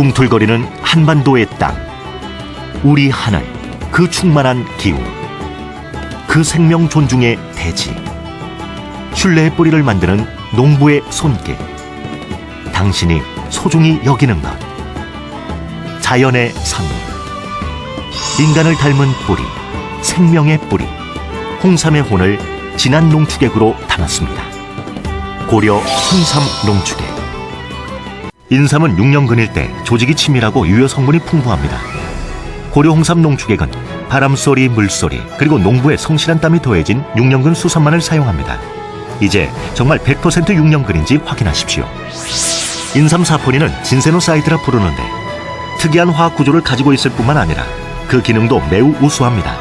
꿈틀거리는 한반도의 땅. 우리 하늘, 그 충만한 기후. 그 생명 존중의 대지. 신뢰의 뿌리를 만드는 농부의 손길. 당신이 소중히 여기는 것. 자연의 선물. 인간을 닮은 뿌리, 생명의 뿌리. 홍삼의 혼을 진한 농축액으로 담았습니다. 고려 홍삼 농축액. 인삼은 6년근일 때 조직이 치밀하고 유효 성분이 풍부합니다. 고려 홍삼 농축액은 바람소리, 물소리, 그리고 농부의 성실한 땀이 더해진 6년근 수산만을 사용합니다. 이제 정말 100% 6년근인지 확인하십시오. 인삼 사포닌은 진세노사이드라 부르는데 특이한 화학 구조를 가지고 있을 뿐만 아니라 그 기능도 매우 우수합니다.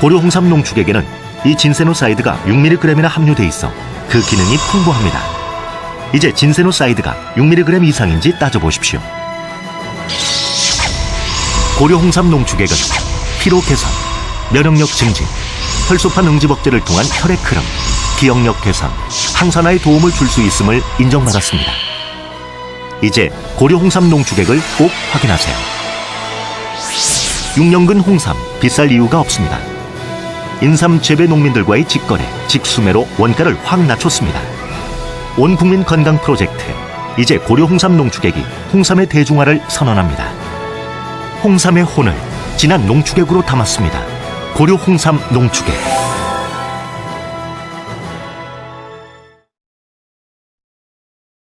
고려 홍삼 농축액에는 이 진세노사이드가 6mg이나 함유돼 있어 그 기능이 풍부합니다. 이제 진세노사이드가 6mg 이상인지 따져보십시오. 고려 홍삼 농축액은 피로 개선, 면역력 증진, 혈소판 응집억제를 통한 혈액 흐름, 기억력 개선, 항산화에 도움을 줄 수 있음을 인정받았습니다. 이제 고려 홍삼 농축액을 꼭 확인하세요. 6년근 홍삼 비쌀 이유가 없습니다. 인삼 재배 농민들과의 직거래, 직수매로 원가를 확 낮췄습니다. 온 국민 건강 프로젝트 이제 고려 홍삼 농축액이 홍삼의 대중화를 선언합니다. 홍삼의 혼을 진한 농축액으로 담았습니다. 고려 홍삼 농축액.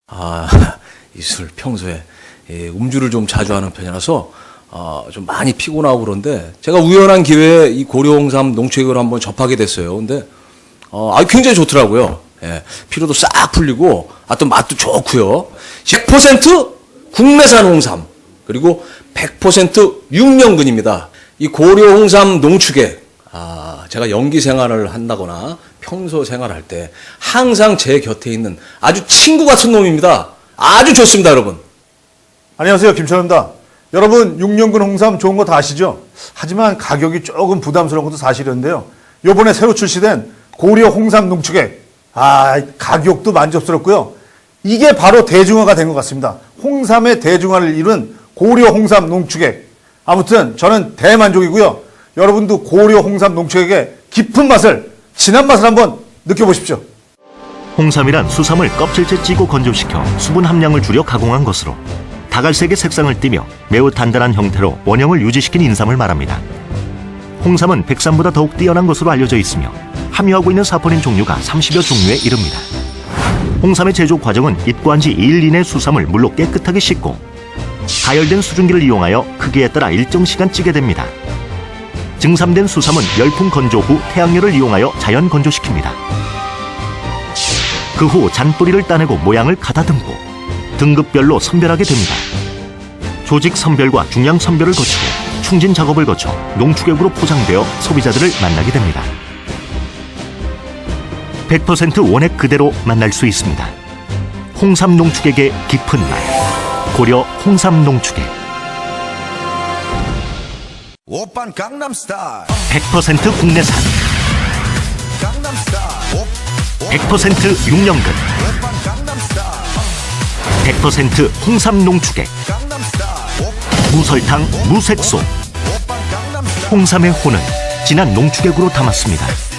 아, 이술 평소에 예, 음주를 좀 자주 하는 편이라서 아, 좀 많이 피곤하고 그런데 제가 우연한 기회에 이 고려 홍삼 농축액을 한번 접하게 됐어요. 근데 어, 아, 굉장히 좋더라고요. 예, 피로도 싹 풀리고 아, 또 맛도 좋고요. 10% 국내산 홍삼 그리고 100% 6년근입니다. 이 고려 홍삼 농축액 아, 제가 연기 생활을 한다거나 평소 생활할 때 항상 제 곁에 있는 아주 친구 같은 놈입니다. 아주 좋습니다, 여러분. 안녕하세요. 김철입니다. 여러분 6년근 홍삼 좋은 거 다 아시죠? 하지만 가격이 조금 부담스러운 것도 사실인데요. 요번에 새로 출시된 고려 홍삼 농축액. 아, 가격도 만족스럽고요. 이게 바로 대중화가 된 것 같습니다. 홍삼의 대중화를 이룬 고려 홍삼 농축액. 아무튼 저는 대만족이고요. 여러분도 고려 홍삼 농축액의 깊은 맛을, 진한 맛을 한번 느껴보십시오. 홍삼이란 수삼을 껍질째 찌고 건조시켜 수분 함량을 줄여 가공한 것으로 다갈색의 색상을 띠며 매우 단단한 형태로 원형을 유지시킨 인삼을 말합니다. 홍삼은 백삼보다 더욱 뛰어난 것으로 알려져 있으며 함유하고 있는 사포닌 종류가 30여 종류에 이릅니다. 홍삼의 제조 과정은 입고한 지 2일 이내 수삼을 물로 깨끗하게 씻고 가열된 수증기를 이용하여 크기에 따라 일정 시간 찌게 됩니다. 증삼된 수삼은 열풍 건조 후 태양열을 이용하여 자연 건조시킵니다. 그 후 잔뿌리를 따내고 모양을 가다듬고 등급별로 선별하게 됩니다. 조직 선별과 중량 선별을 거치고 충진 작업을 거쳐 농축액으로 포장되어 소비자들을 만나게 됩니다. 100% 원액 그대로 만날 수 있습니다. 홍삼 농축액의 깊은 맛. 고려 홍삼 농축액. 오빤 강남스타일 100% 국내산. 강남스타일 100% 6년근. 오빤 강남스타일 100% 홍삼 농축액. 강남스타일 무설탕, 무색소. 홍삼의 혼은 진한 농축액으로 담았습니다.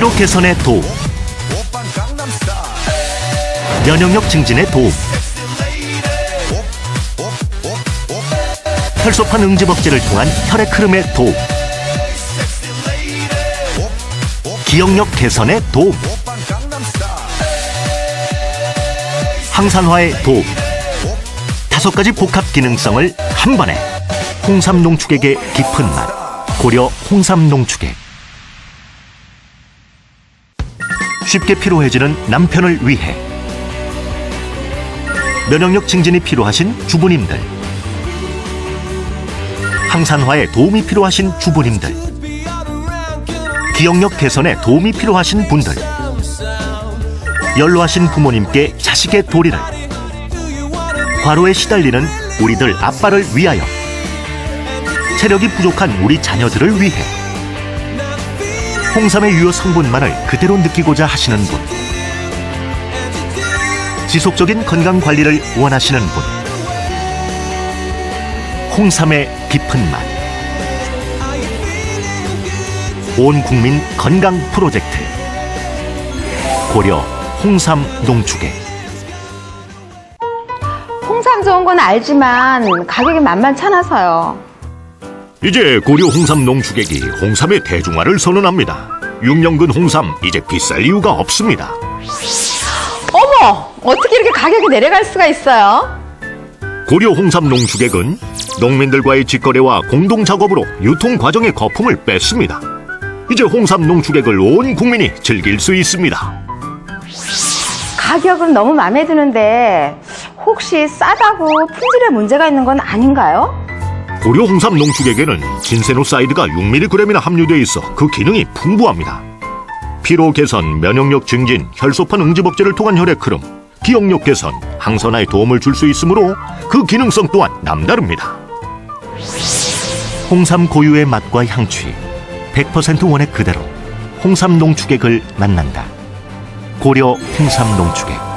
피로 개선에 도움, 면역력 증진에 도움, 혈소판 응집억제를 통한 혈액 흐름에 도움, 기억력 개선에 도움, 항산화에 도움. 다섯 가지 복합 기능성을 한 번에 홍삼 농축액의 깊은 맛. 고려 홍삼 농축액. 쉽게 피로해지는 남편을 위해. 면역력 증진이 필요하신 주부님들. 항산화에 도움이 필요하신 주부님들. 기억력 개선에 도움이 필요하신 분들. 연로하신 부모님께 자식의 도리를. 과로에 시달리는 우리들 아빠를 위하여. 체력이 부족한 우리 자녀들을 위해 홍삼의 유효 성분만을 그대로 느끼고자 하시는 분 지속적인 건강 관리를 원하시는 분 홍삼의 깊은 맛. 온 국민 건강 프로젝트. 고려 홍삼 농축액. 홍삼 좋은 건 알지만 가격이 만만찮아서요. 이제 고려 홍삼 농축액이 홍삼의 대중화를 선언합니다. 6년근 홍삼 이제 비쌀 이유가 없습니다. 어머! 어떻게 이렇게 가격이 내려갈 수가 있어요? 고려 홍삼 농축액은 농민들과의 직거래와 공동 작업으로 유통 과정의 거품을 뺐습니다. 이제 홍삼 농축액을 온 국민이 즐길 수 있습니다. 가격은 너무 마음에 드는데 혹시 싸다고 품질에 문제가 있는 건 아닌가요? 고려 홍삼 농축액에는 진세노사이드가 6mg이나 함유되어 있어 그 기능이 풍부합니다. 피로 개선, 면역력 증진, 혈소판 응집업체를 통한 혈액 흐름, 기억력 개선, 항산화에 도움을 줄 수 있으므로 그 기능성 또한 남다릅니다. 홍삼 고유의 맛과 향취, 100% 원액 그대로 홍삼 농축액을 만난다. 고려 홍삼 농축액.